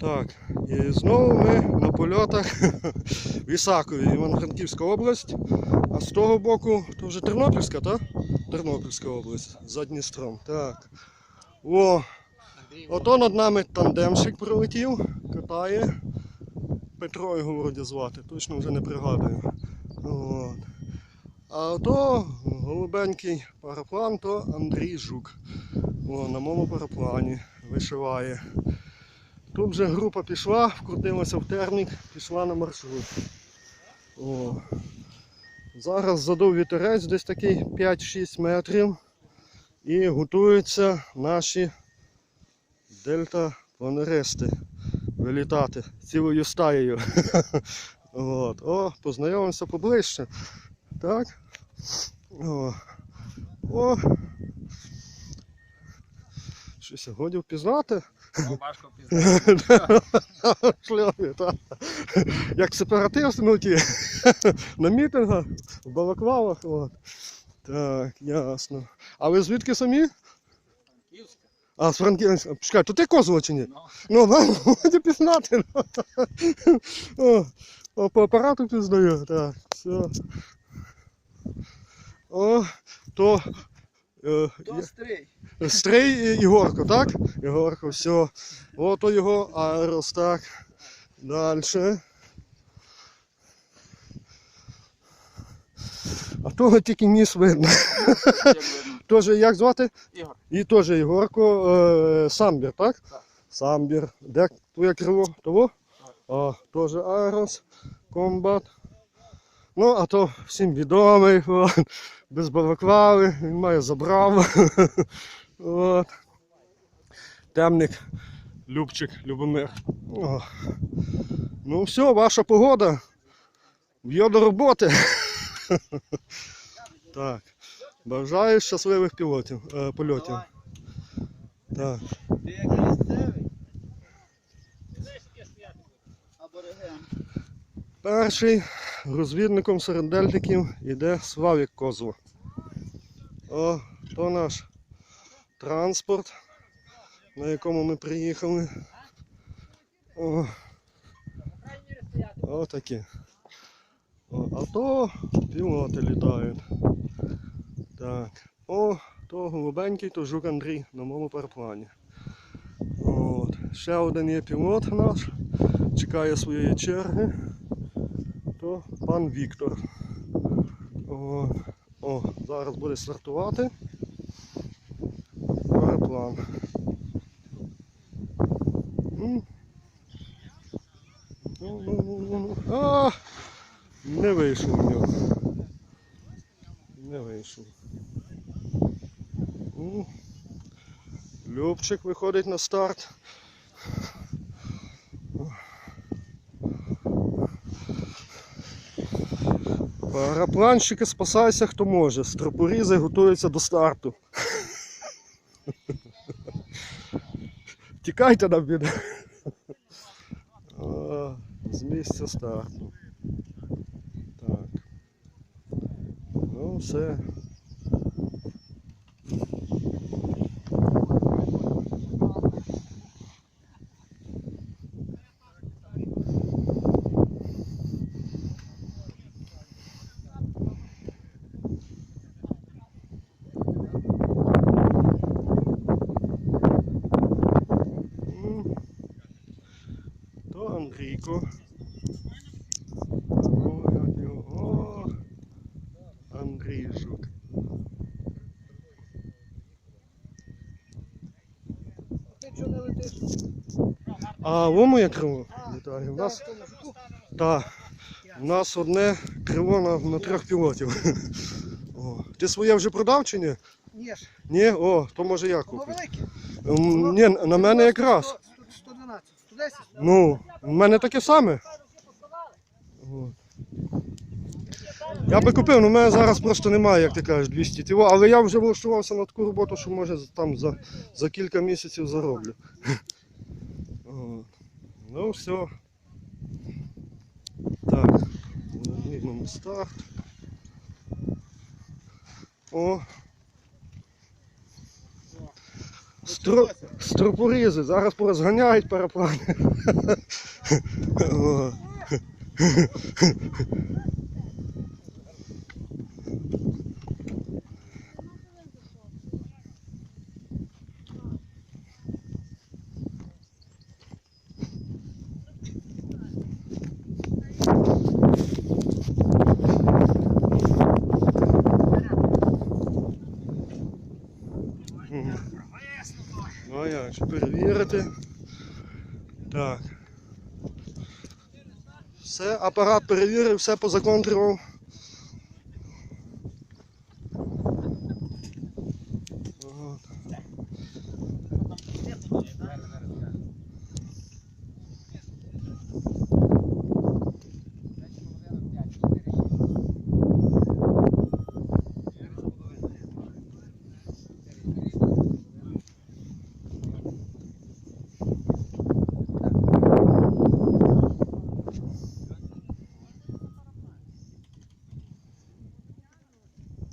Так, і знову ми на польотах в Ісакові, Івано-Франківська область. А з того боку, то вже Тернопільська, так? Тернопільська область, за Дністром. Так. О, ото над нами тандемщик пролетів, катає. Петро його вроді звати, точно вже не пригадую. От. А ото голубенький параплан, то Андрій Жук. О, на моєму параплані вишиває. Тут вже група пішла, вкрутилася в термік, пішла на маршрут. О. Зараз задув вітерець десь такий 5-6 метрів. І готуються наші дельта-планеристи вилітати цілою стаєю. От. О, познайомимося поближче. Так. О. О. Щось годі впізнати. Важко. Шльові, так. Як сепаратисти, ну ті. На мітингах, в балаклавах. От. Так, ясно. А ви звідки самі? Київська. А, з Франківська. Чекай, то ти козова чи ні? Ну, Ну, вам годі пізнати. ну. О, по апарату пізнаю, так, все. О, то то стрій. Стрий Ігорко, так? Ігорко, все. Ото його аерос, так. Далі. А того тільки ніс видно. Тоже як звати? Ігор. І теж Ігорко е, Самбір, так? Так. Самбір. Де твоє крило? Того? А, теж аерос, комбат. Ну, а то всім відомий, о, без балаклави, він має забраву. От. Темник, Любчик, Любомир. О. Ну все, ваша погода. В'є до роботи. Так. Бажаю щасливих пілотів, е, польотів. Так. Ти як місцевий? Абориген. Перший розвідником серед дельтиків іде Славік Козло. О, то наш транспорт, на якому ми приїхали. О, о такі. О, а то пілоти літають. Так. О, то голубенький, то жук Андрій на моєму параплані. От. Ще один є пілот наш, чекає своєї черги то пан Віктор. О, о, зараз буде стартувати. Параплан. Ну, ну, ну, ну, ну. А, не вийшов у нього. Не вийшов. Любчик виходить на старт. Парапланщики спасайся хто може. Стропорізи готуються до старту. Тікайте на від. З місця старту. Так. Ну все. Андрійко. О. О, Андрій Жук. Ти чого не летиш? А воно як крило літає. У нас, та, у нас одне крило на, на трьох пілотів. О, ти своє вже продав чи ні? Ні Ні? О, то може я воно велике. М, Ні, на мене якраз. 100, 112, 110. Ну, в мене таке саме. Я би купив, але в мене зараз просто немає, як ти кажеш, 200 тіло, але я вже влаштувався на таку роботу, що може там за, за кілька місяців зароблю. Ну все. Так, візьмемо старт. О. Стру... Струпорізи, зараз порозганяють параплани. Перевірити. Так. Все, апарат перевірив, все позаконтрював.